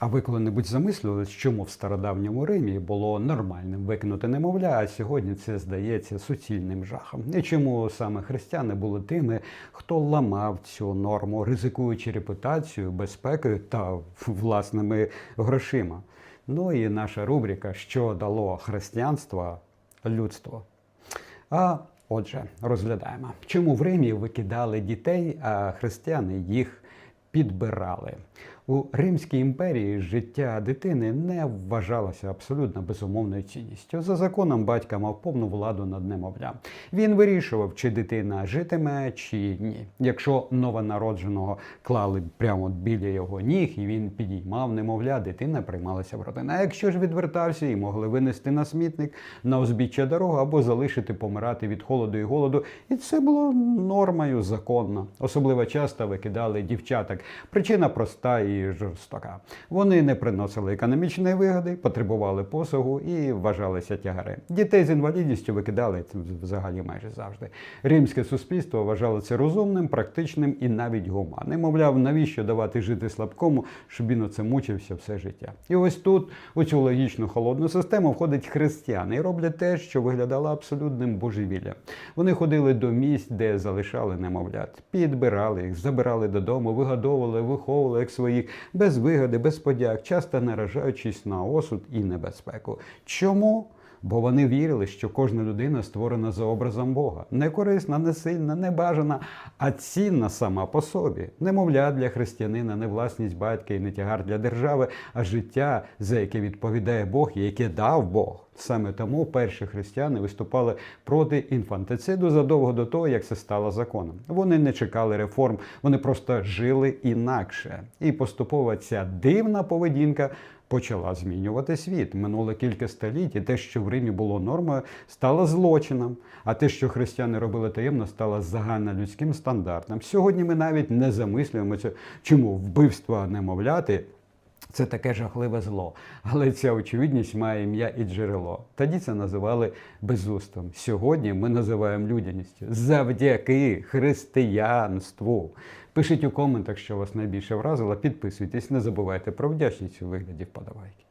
А ви коли-небудь замислювались, чому в стародавньому Римі було нормальним викинути немовля, а сьогодні це здається суцільним жахом? І чому саме християни були тими, хто ламав цю норму, ризикуючи репутацією, безпекою та власними грошима? Ну і наша рубрика Що дало християнство людству? А отже, розглядаємо, чому в Римі викидали дітей, а християни їх підбирали. У Римській імперії життя дитини не вважалося абсолютно безумовною цінністю. За законом батька мав повну владу над немовлям. Він вирішував, чи дитина житиме, чи ні. Якщо новонародженого клали прямо біля його ніг, і він підіймав немовля, дитина приймалася в родину. А якщо ж відвертався і могли винести на смітник на узбіччя дороги або залишити помирати від холоду і голоду, і це було нормою законно. Особливо часто викидали дівчаток. Причина проста і жорстока. Вони не приносили економічної вигоди, потребували посугу і вважалися тягари. Дітей з інвалідністю викидали взагалі майже завжди. Римське суспільство вважало це розумним, практичним і навіть гуманним. Мовляв, навіщо давати жити слабкому, щоб він оце мучився все життя. І ось тут у цю логічну холодну систему входять християни і роблять те, що виглядало абсолютним божевіллям. Вони ходили до місць, де залишали немовлят, підбирали їх, забирали додому, вигодовували, виховували як своїх, без вигоди, без подяк, часто наражаючись на осуд і небезпеку. Чому? Бо вони вірили, що кожна людина створена за образом Бога, не корисна, не сильна, не бажана, а цінна сама по собі. Немовля для християнина, не власність батька і не тягар для держави, а життя, за яке відповідає Бог і яке дав Бог. Саме тому перші християни виступали проти інфантициду задовго до того, як це стало законом. Вони не чекали реформ, вони просто жили інакше. І поступово ця дивна поведінка почала змінювати світ. Минуло кілька століть, і те, що в Римі було нормою, стало злочином. А те, що християни робили таємно, стало загальнолюдським стандартом. Сьогодні ми навіть не замислюємося, чому вбивство немовляти. Це таке жахливе зло, але ця очевидність має ім'я і джерело. Тоді це називали безустом. Сьогодні ми називаємо людяністю завдяки християнству. Пишіть у коментах, що вас найбільше вразило. Підписуйтесь, не забувайте про вдячність у вигляді вподобайки.